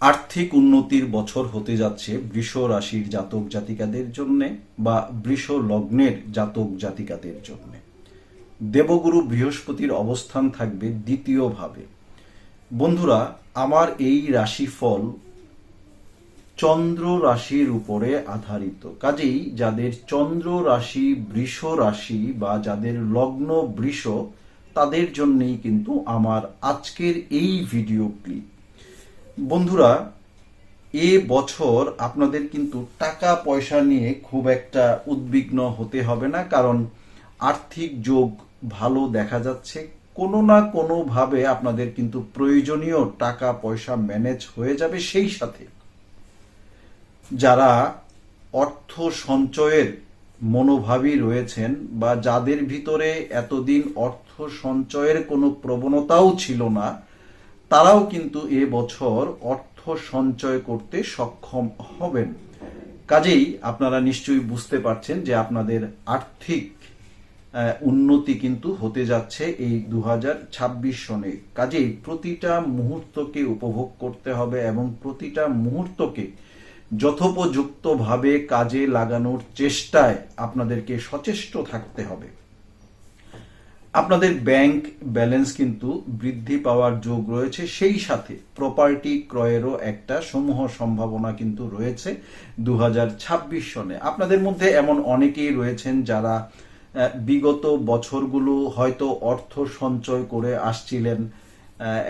আর্থিক উন্নতির বছর হতে যাচ্ছে। বৃষ রাশির জাতক জাতিকাদের জন্য বা বৃষ লগ্নের জাতক জাতিকাদের জন্য। দেবগুরু বৃহস্পতির অবস্থান থাকবে দ্বিতীয়ভাবে বন্ধুরা, আমার এই রাশিফল চন্দ্র রাশির উপরে আধারিত। কাজেই যাদের চন্দ্র রাশি, বৃষ রাশি বা যাদের লগ্ন বৃষ, তাদের জন্যই কিন্তু আমার আজকের এই ভিডিও ক্লিপ। বন্ধুরা, এ বছর আপনাদের কিন্তু টাকা পয়সা নিয়ে খুব একটা উদ্বিগ্ন হতে হবে না, কারণ আর্থিক যোগ ভালো দেখা যাচ্ছে। কোনো না কোনোভাবে আপনাদের কিন্তু প্রয়োজনীয় টাকা পয়সা ম্যানেজ হয়ে যাবে সেই সাথে। যারা অর্থ সঞ্চয়ের মনোভাবী রয়েছেন বা যাদের ভিতরে এতদিন অর্থ সঞ্চয়ের কোনো প্রবণতাও ছিল না তারাও কিন্তু এ বছর অর্থ সঞ্চয় করতে সক্ষম হবেন। কাজেই আপনারা নিশ্চয়ই বুঝতে পারছেন যে আপনাদের আর্থিক উন্নতি কিন্তু হতে যাচ্ছে এই দু হাজার ছাব্বিশ সনে। কাজেই প্রতিটা মুহূর্তকে উপভোগ করতে হবে এবং প্রতিটা মুহূর্তকে যথোপযুক্তভাবে কাজে লাগানোর চেষ্টায় আপনাদেরকে সচেষ্ট থাকতে হবে। আপনাদের ব্যাংক ব্যালেন্স কিন্তু বৃদ্ধি পাওয়ার যোগ রয়েছে, সেই সাথে প্রপার্টি ক্রয়েরও একটা সমূহ সম্ভাবনা কিন্তু রয়েছে দু হাজার ছাব্বিশ সনে। আপনাদের মধ্যে এমন অনেকেই রয়েছেন যারা বিগত বছরগুলো হয়তো অর্থ সঞ্চয় করে আসছিলেন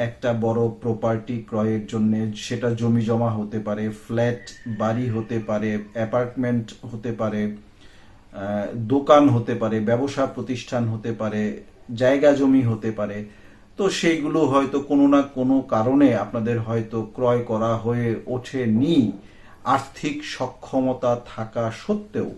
একটা বড় প্রপার্টি ক্রয়ের জন্য। সেটা জমি জমা হতে পারে, ফ্ল্যাট, বাড়ি হতে পারে, অ্যাপার্টমেন্ট হতে পারে দোকান হতে পারে, ব্যবসা প্রতিষ্ঠান হতে পারে, জায়গা জমি হতে পারে, তো সেইগুলো হয়তো কোনো না কোনো কারণে আপনাদের হয়তো ক্রয় করা হয়ে ওঠেনি। আর্থিক সক্ষমতা থাকা সত্ত্বেও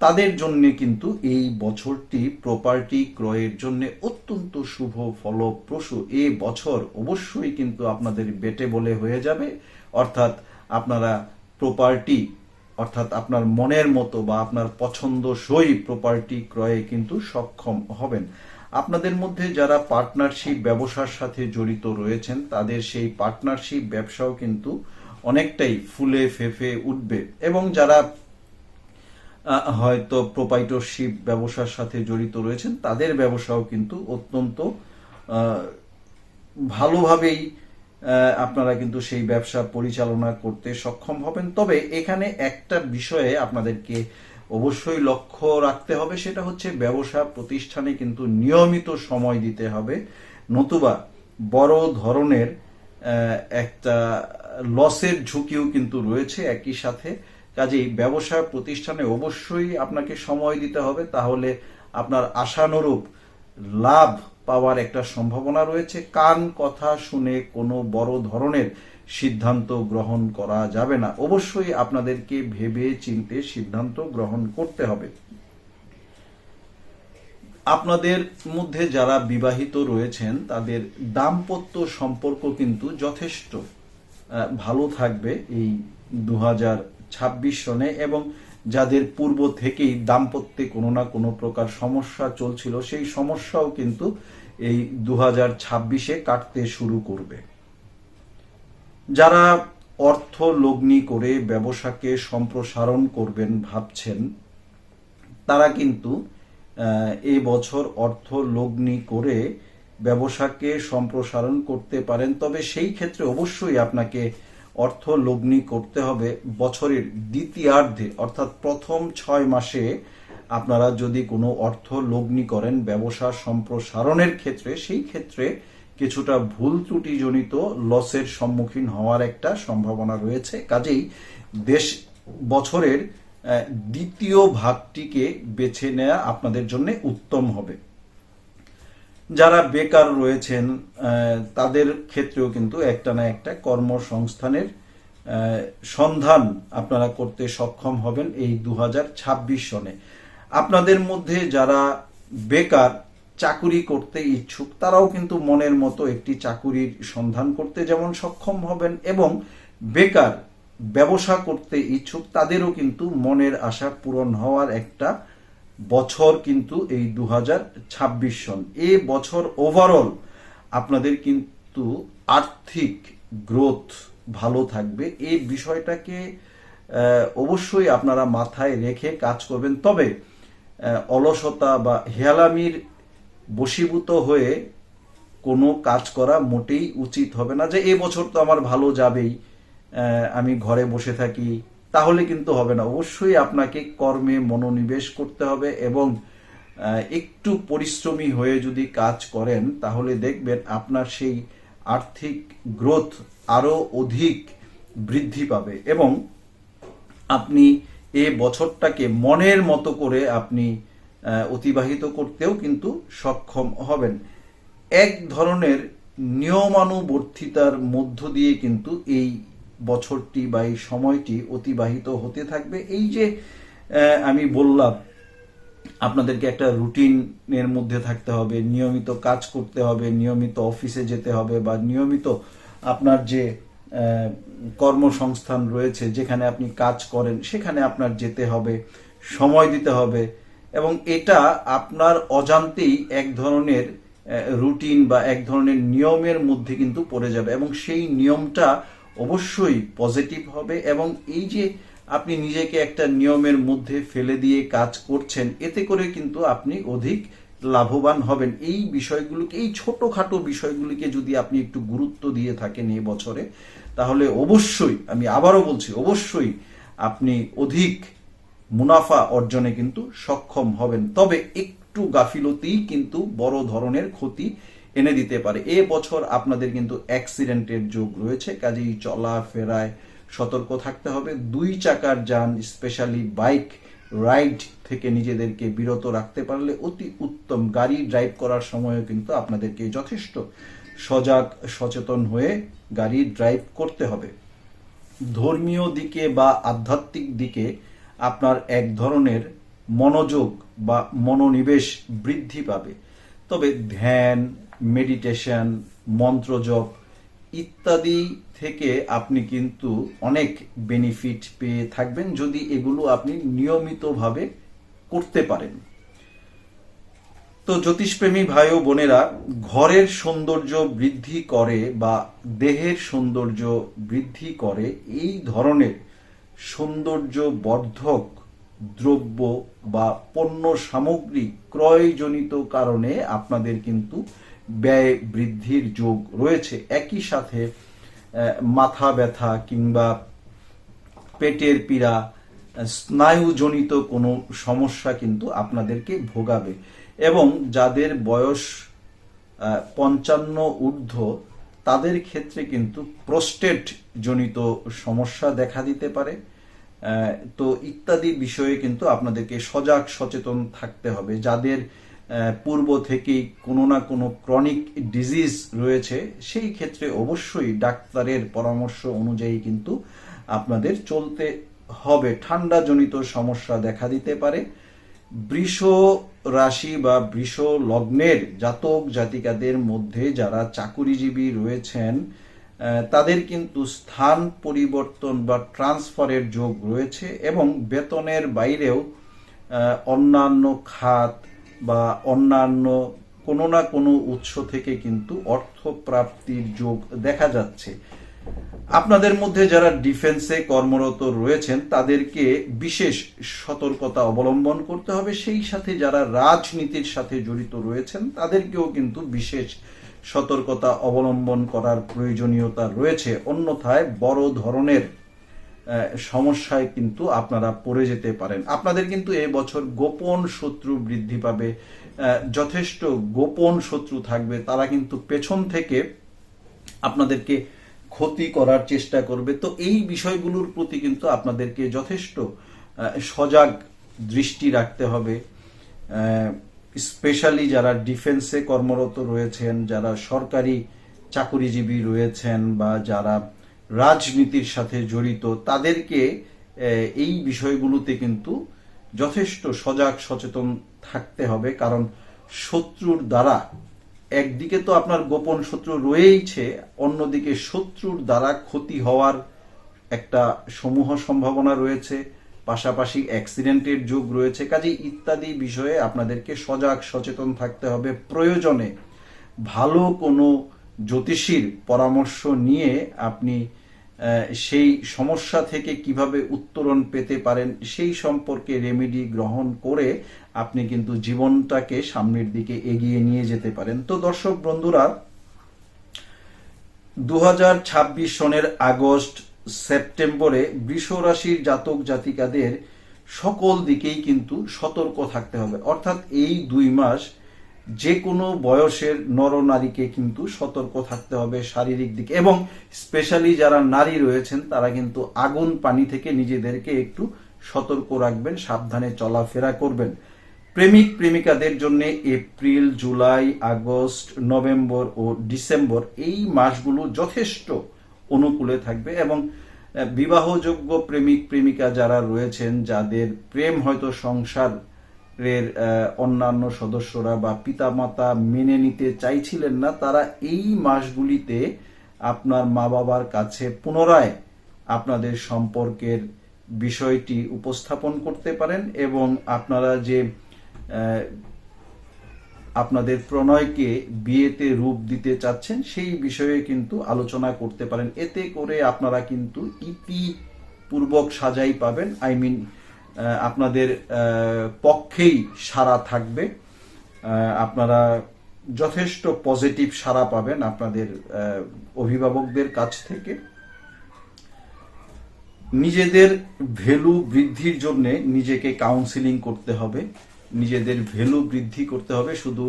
তাদের জন্য কিন্তু এই বছরটি প্রপার্টি ক্রয়ের জন্য অত্যন্ত শুভ ফলপ্রসূ। এ বছর অবশ্যই কিন্তু আপনাদের বেটে বলে হয়ে যাবে। অর্থাৎ আপনারা প্রপার্টি অর্থাৎ আপনার মনের মতো বা আপনার পছন্দসই প্রপার্টি ক্রয়ে কিন্তু সক্ষম হবেন। আপনাদের মধ্যে যারা পার্টনারশিপ ব্যবসার সাথে জড়িত রয়েছেন, তাদের সেই পার্টনারশিপ ব্যবসাও কিন্তু অনেকটাই ফুলে ফেফে উঠবে। এবং যারা হয়তো প্রোপাইটরশিপ ব্যবসার সাথে জড়িত রয়েছেন, তাদের ব্যবসাও কিন্তু অত্যন্ত ভালোভাবেই আপনারা কিন্তু সেই ব্যবসা পরিচালনা করতে সক্ষম হবেন। তবে এখানে একটা বিষয়ে আপনাদেরকে অবশ্যই লক্ষ্য রাখতে হবে, সেটা হচ্ছে ব্যবসা প্রতিষ্ঠানে কিন্তু নিয়মিত সময় দিতে হবে। নতুবা বড় ধরনের একটা লসের ঝুঁকিও কিন্তু রয়েছে একই সাথে। কাজেই ব্যবসা প্রতিষ্ঠানে অবশ্যই আপনাকে সময় দিতে হবে, তাহলে আপনার আশানুরূপ লাভ পাওয়ার একটা সম্ভাবনা রয়েছে। কান কথা শুনে কোনো বড় ধরনের সিদ্ধান্ত গ্রহণ করা যাবে না। অবশ্যই আপনাদেরকে ভেবে চিনতে সিদ্ধান্ত গ্রহণ করতে হবে। আপনাদের মধ্যে যারা বিবাহিত রয়েছেন, তাদের দাম্পত্য সম্পর্ক কিন্তু যথেষ্ট ভালো থাকবে এই দু সনে এবং যাদের পূর্ব থেকেই দাম্পত্যে কোনো না কোনো প্রকার সমস্যা চলছিল, সেই সমস্যাও কিন্তু এই দু ছাব্বিশে কাটতে শুরু করবে। যারা অর্থ লগ্নি করে ব্যবসাকে সম্প্রসারণ করবেন ভাবছেন, তারা কিন্তু এই বছর অর্থ লগ্নি করে ব্যবসাকে সম্প্রসারণ করতে পারেন। তবে সেই ক্ষেত্রে অবশ্যই আপনাকে অর্থ লগ্নি করতে হবে বছরের দ্বিতীয়ার্ধে, অর্থাৎ প্রথম ছয় মাসে আপনারা যদি কোনো অর্থ লগ্নি করেন ব্যবসা সম্প্রসারণের ক্ষেত্রে, সেই ক্ষেত্রে কিছুটা ভুল ত্রুটিজনিত লসের সম্মুখীন হওয়ার একটা সম্ভাবনা রয়েছে। কাজেই দেশ বছরের দ্বিতীয় ভাগটিকে বেছে নেওয়া আপনাদের জন্য উত্তম হবে। যারা বেকার রয়েছেন তাদের ক্ষেত্রেও কিন্তু একটা না একটা কর্মসংস্থানের সন্ধান আপনারা করতে সক্ষম হবেন এই দু হাজার ছাব্বিশ সনে। আপনাদের মধ্যে যারা বেকার চাকুরি করতে ইচ্ছুক, তারাও কিন্তু মনের মতো একটি চাকুরির সন্ধান করতে যেমন সক্ষম হবেন এবং বেকার ব্যবসা করতে ইচ্ছুক, তাদেরও কিন্তু মনের আশা পূরণ হওয়ার একটা বছর কিন্তু এই দু ছাব্বিশ সন। এ বছর ওভারঅল আপনাদের কিন্তু আর্থিক গ্রোথ ভালো থাকবে। এই বিষয়টাকে অবশ্যই আপনারা মাথায় রেখে কাজ করবেন। তবে অলসতা বা হেয়ালামির বশীভূত হয়ে কোনো কাজ করা মোটেই উচিত হবে না যে, এ বছর তো আমার ভালো যাবেই আমি ঘরে বসে থাকি। তাহলে কিন্তু হবে না। অবশ্যই আপনাকে কর্মে মনোনিবেশ করতে হবে এবং একটু পরিশ্রমী হয়ে যদি কাজ করেন, তাহলে দেখবেন আপনার সেই আর্থিক গ্রোথ আরও অধিক বৃদ্ধি পাবে এবং আপনি এ বছরটাকে মনের মতো করে আপনি অতিবাহিত করতেও কিন্তু সক্ষম হবেন। এক ধরনের নিয়মানুবর্তিতার মধ্য দিয়ে কিন্তু এই বছরটি বা এই সময়টি অতিবাহিত হতে থাকবে। এই যে আমি বললাম, আপনাদেরকে একটা রুটিনের মধ্যে থাকতে হবে, নিয়মিত কাজ করতে হবে, নিয়মিত অফিসে যেতে হবে বা নিয়মিত আপনার যে কর্মসংস্থান রয়েছে, যেখানে আপনি কাজ করেন, সেখানে আপনার যেতে হবে, সময় দিতে হবে এবং এটা আপনার অজান্তেই এক ধরনের রুটিন বা এক ধরনের নিয়মের মধ্যে কিন্তু পড়ে যাবে এবং সেই নিয়মটা অবশ্যই পজিটিভ হবে এবং এই যে আপনি নিজেকে একটা নিয়মের মধ্যে ফেলে দিয়ে কাজ করছেন, এতে করে কিন্তু আপনি অধিক লাভবান হবেন। এই বিষয়গুলোকে, এই ছোটখাটো বিষয়গুলিকে যদি আপনি একটু গুরুত্ব দিয়ে থাকেন এই বছরে, তাহলে অবশ্যই, আমি আবারও বলছি, অবশ্যই আপনি অধিক মুনাফা অর্জনে কিন্তু সক্ষম হবেন। তবে একটু গাফিলতিই কিন্তু বড় ধরনের ক্ষতি এনে দিতে পারে। এ বছর আপনাদের কিন্তু অ্যাক্সিডেন্টের যোগ রয়েছে, কাজেই চলাফেরায় সতর্ক থাকতে হবে। দুই চাকার যান, স্পেশালি বাইক রাইড থেকে নিজেদেরকে বিরত রাখতে পারলে অতি উত্তম। গাড়ি ড্রাইভ করার সময়ও কিন্তু আপনাদেরকে যথেষ্ট সজাগ, সচেতন হয়ে গাড়ি ড্রাইভ করতে হবে। ধর্মীয় দিকে বা আধ্যাত্মিক দিকে আপনার এক ধরনের মনোযোগ বা মনোনিবেশ বৃদ্ধি পাবে। তবে ধ্যান মেডিটেশন মন্ত্রজপ ইত্যাদি থেকে আপনি কিন্তু অনেক বেনিফিট পেয়ে থাকবেন। যদি এগুলো আপনি নিয়মিতভাবে করতে পারেন। তো জ্যোতিষপ্রেমী ভাই ও বোনেরা, ঘরের সৌন্দর্য বৃদ্ধি করে বা দেহের সৌন্দর্য বৃদ্ধি করে, এই ধরনের সৌন্দর্য বর্ধক দ্রব্য বা পণ্য সামগ্রী ক্রয়জনিত কারণে আপনাদের কিন্তু ব্যয় বৃদ্ধির যোগ রয়েছে। একই সাথে মাথা ব্যথা কিংবা পেটের পীড়া স্নায়ুজনিত কোনো সমস্যা কিন্তু আপনাদেরকে ভোগাবে। এবং যাদের বয়স পঞ্চান্ন ঊর্ধ্ব, তাদের ক্ষেত্রে কিন্তু প্রস্টেট জনিত সমস্যা দেখা দিতে পারে। তো ইত্যাদি বিষয়ে কিন্তু আপনাদেরকে সজাগ, সচেতন থাকতে হবে। যাদের পূর্ব থেকেই কোনো না কোনো ক্রনিক ডিজিজ রয়েছে, সেই ক্ষেত্রে অবশ্যই ডাক্তারের পরামর্শ অনুযায়ী কিন্তু আপনাদের চলতে হবে। ঠান্ডাজনিত সমস্যা দেখা দিতে পারে। বৃষ রাশি বা বৃষ লগ্নের জাতক জাতিকাদের মধ্যে যারা চাকুরিজীবী রয়েছেন তাদের কিন্তু স্থান পরিবর্তন বা ট্রান্সফারের যোগ রয়েছে এবং বেতনের বাইরেও অন্যান্য খাত বা অন্যান্য কোনো না কোনো উৎস থেকে কিন্তু অর্থ প্রাপ্তির যোগ দেখা যাচ্ছে। আপনাদের মধ্যে যারা ডিফেন্সে কর্মরত রয়েছেন, তাদেরকে বিশেষ সতর্কতা অবলম্বন করতে হবে। সেই সাথে যারা রাজনীতির সাথে জড়িত রয়েছেন, তাদেরকেও কিন্তু বিশেষ সতর্কতা অবলম্বন করার প্রয়োজনীয়তা রয়েছে। অন্যথায় বড় ধরনের সমস্যায় কিন্তু আপনারা পড়ে যেতে পারেন। আপনাদের কিন্তু এই বছর গোপন শত্রু বৃদ্ধি পাবে। যথেষ্ট গোপন শত্রু থাকবে। তারা কিন্তু পেছন থেকে আপনাদেরকে ক্ষতি করার চেষ্টা করবে। তো এই বিষয়গুলোর প্রতি কিন্তু আপনাদেরকে যথেষ্ট সজাগ দৃষ্টি রাখতে হবে। স্পেশালি যারা ডিফেন্সে কর্মরত রয়েছেন, যারা সরকারি চাকুরিজীবী রয়েছেন বা যারা রাজনীতির সাথে জড়িত, তাদেরকে এই বিষয়গুলোতে কিন্তু যথেষ্ট সজাগ, সচেতন থাকতে হবে। কারণ শত্রুর দ্বারা একদিকে তো আপনার গোপন শত্রু রয়েইছে, অন্যদিকে শত্রুর দ্বারা ক্ষতি হওয়ার একটা সমূহ সম্ভাবনা রয়েছে, পাশাপাশি অ্যাক্সিডেন্টের যোগ রয়েছে কাজে ইত্যাদি বিষয়ে আপনাদেরকে সজাগ, সচেতন থাকতে হবে। প্রয়োজনে ভালো কোনো জ্যোতিষীর পরামর্শ নিয়ে আপনি সেই সমস্যা থেকে কীভাবে উত্তরণ পেতে পারেন, সেই সম্পর্কে রেমেডি গ্রহণ করে আপনি কিন্তু জীবনটাকে সামনের দিকে এগিয়ে নিয়ে যেতে পারেন। তো দর্শক বন্ধুরা দু হাজার ছাব্বিশ সনের আগস্ট সেপ্টেম্বরে রাশির জাতক জাতিকাদের সকল দিকেই কিন্তু সতর্ক থাকতে হবে। অর্থাৎ এই দুই মাস যে কোনো বয়সের নরনারীকে কিন্তু সতর্ক থাকতে হবে শারীরিক দিকে। এবং স্পেশালি যারা নারী রয়েছেন, তারা কিন্তু আগুন পানি থেকে নিজেদেরকে একটু সতর্ক রাখবেন, সাবধানে চলাফেরা করবেন। প্রেমিক, প্রেমিকাদের জন্য এপ্রিল, জুলাই, আগস্ট, নভেম্বর ও ডিসেম্বর এই মাসগুলো যথেষ্ট অনুকূলে থাকবে এবং বিবাহযোগ্য প্রেমিক, প্রেমিকা যারা রয়েছেন, যাদের প্রেম হয়তো সংসারের আহ, অন্যান্য সদস্যরা বা পিতামাতা মেনে নিতে চাইছিলেন না তারা এই মাসগুলিতে আপনার মা বাবার কাছে পুনরায় আপনাদের সম্পর্কের বিষয়টি উপস্থাপন করতে পারেন এবং আপনারা যে আপনাদের প্রণয়কে বিয়েতে রূপ দিতে চাচ্ছেন সেই বিষয়ে কিন্তু আলোচনা করতে পারেন। এতে করে আপনারা কিন্তু ইতি পূর্বক সাজাই পাবেন। আই মিন আপনাদের পক্ষেই সারা থাকবে। আপনারা যথেষ্ট পজিটিভ সারা পাবেন আপনাদের অভিভাবকদের কাছ থেকে। নিজেদের ভ্যালু বৃদ্ধির জন্য নিজেকে কাউন্সিলিং করতে হবে। নিজেদের ভ্যালু বৃদ্ধি করতে হবে, শুধু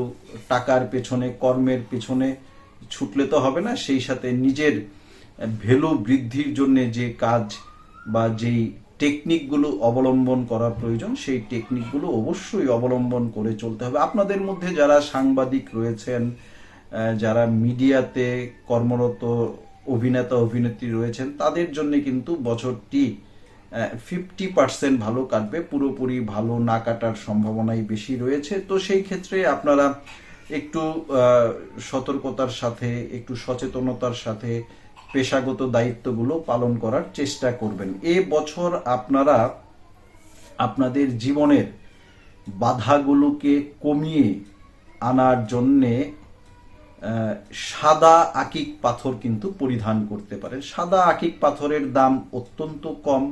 টাকার পেছনে, কর্মের পেছনে ছুটলে তো হবে না, সেই সাথে নিজের ভ্যালু বৃদ্ধির জন্য যে কাজ বা যেই টেকনিকগুলো অবলম্বন করা প্রয়োজন, সেই টেকনিকগুলো অবশ্যই অবলম্বন করে চলতে হবে। আপনাদের মধ্যে যারা সাংবাদিক রয়েছেন যারা মিডিয়াতে কর্মরত অভিনেতা, অভিনেত্রী রয়েছেন, তাদের জন্য কিন্তু বছরটি ফিফটি পার্সেন্ট ভালো কাটবে। পুরোপুরি ভালো না কাটার সম্ভাবনাই বেশি রয়েছে। তো সেই ক্ষেত্রে আপনারা একটু সতর্কতার সাথে, একটু সচেতনতার সাথে পেশাগত দায়িত্বগুলো পালন করার চেষ্টা করবেন। এ বছর আপনারা আপনাদের জীবনের বাধাগুলোকে কমিয়ে আনার জন্যে সাদা আকিক পাথর কিন্তু পরিধান করতে পারেন। সাদা আকিক পাথরের দাম অত্যন্ত কম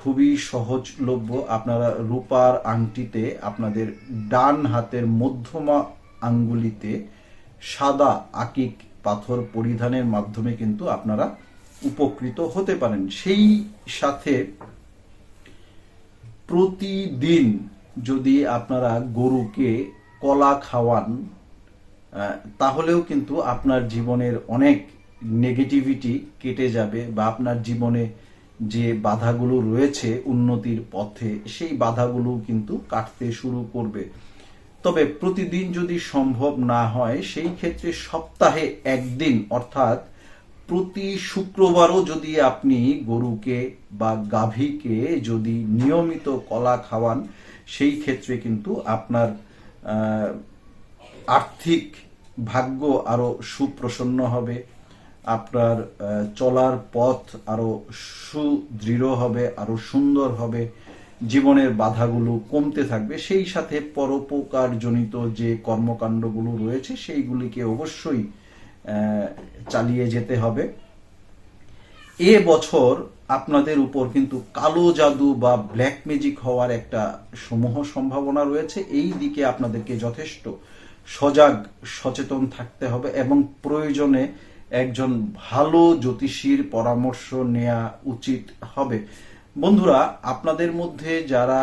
খুবই সহজলভ্য। আপনারা রূপার আংটিতে, আপনাদের ডান হাতের মধ্যমা আঙ্গুলিতে সাদা আকিক পাথর পরিধানের মাধ্যমে কিন্তু আপনারা উপকৃত হতে পারেন। সেই সাথে প্রতিদিন যদি আপনারা গরুকে কলা খাওয়ান তাহলেও কিন্তু আপনার জীবনের অনেক নেগেটিভিটি কেটে যাবে বা আপনার জীবনে যে বাধাগুলো রয়েছে উন্নতির পথে, সেই বাধাগুলো কিন্তু কাটতে শুরু করবে। তবে প্রতিদিন যদি সম্ভব না হয়, সেই ক্ষেত্রে সপ্তাহে একদিন, অর্থাৎ প্রতি শুক্রবারও যদি আপনি গরুকে বা গাভীকে যদি নিয়মিত কলা খাওয়ান, সেই ক্ষেত্রে কিন্তু আপনার আর্থিক ভাগ্য আরও সুপ্রসন্ন হবে, আপনার চলার পথ আরও সুদৃঢ় হবে, আরও সুন্দর হবে জীবনের বাধাগুলো কমতে থাকবে। সেই সাথে পরোপকার জনিত যে কর্মকাণ্ডগুলো রয়েছে, সেইগুলিকে অবশ্যই চালিয়ে যেতে হবে। এ বছর আপনাদের উপর কিন্তু কালো জাদু বা ব্ল্যাক ম্যাজিক হওয়ার একটা সমূহ সম্ভাবনা রয়েছে। এই দিকে আপনাদেরকে যথেষ্ট সজাগ, সচেতন থাকতে হবে এবং প্রয়োজনে একজন ভালো জ্যোতিষীর পরামর্শ নেওয়া উচিত হবে। বন্ধুরা, আপনাদের মধ্যে যারা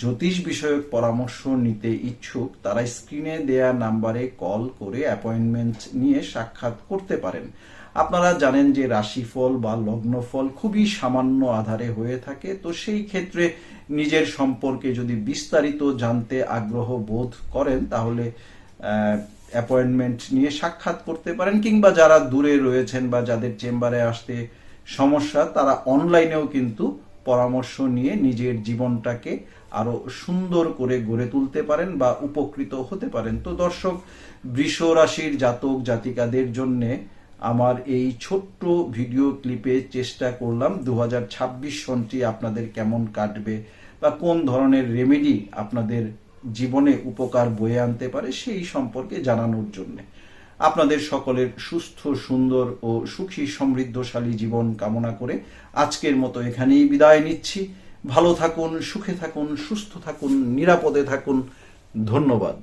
জ্যোতিষ বিষয়ক পরামর্শ নিতে ইচ্ছুক, তারা স্ক্রিনে দেয়া নাম্বারে কল করে অ্যাপয়েন্টমেন্ট নিয়ে সাক্ষাৎ করতে পারেন। আপনারা জানেন যে রাশিফল বা লগ্নফল খুবই সামান্য আধারে হয়ে থাকে, তো সেই ক্ষেত্রে নিজের সম্পর্কে যদি বিস্তারিত জানতে আগ্রহ বোধ করেন, তাহলে অ্যাপয়েন্টমেন্ট নিয়ে সাক্ষাৎ করতে পারেন, কিংবা যারা দূরে রয়েছেন বা যাদের চেম্বারে আসতে সমস্যা, তারা অনলাইনেও কিন্তু পরামর্শ নিয়ে নিজের জীবনটাকে আরও সুন্দর করে গড়ে তুলতে পারেন বা উপকৃত হতে পারেন। তো দর্শক, বৃষ রাশির জাতক জাতিকাদের জন্য আমার এই ছোট্ট ভিডিও ক্লিপে চেষ্টা করলাম দু সনটি আপনাদের কেমন কাটবে বা কোন ধরনের রেমেডি আপনাদের জীবনে উপকার বয়ে আনতে পারে সেই সম্পর্কে জানানোর জন্য। আপনাদের সকলের সুস্থ, সুন্দর ও সুখী, সমৃদ্ধশালী জীবন কামনা করে আজকের মতো এখানেই বিদায় নিচ্ছি। ভালো থাকুন, সুখে থাকুন, সুস্থ থাকুন, নিরাপদে থাকুন। ধন্যবাদ।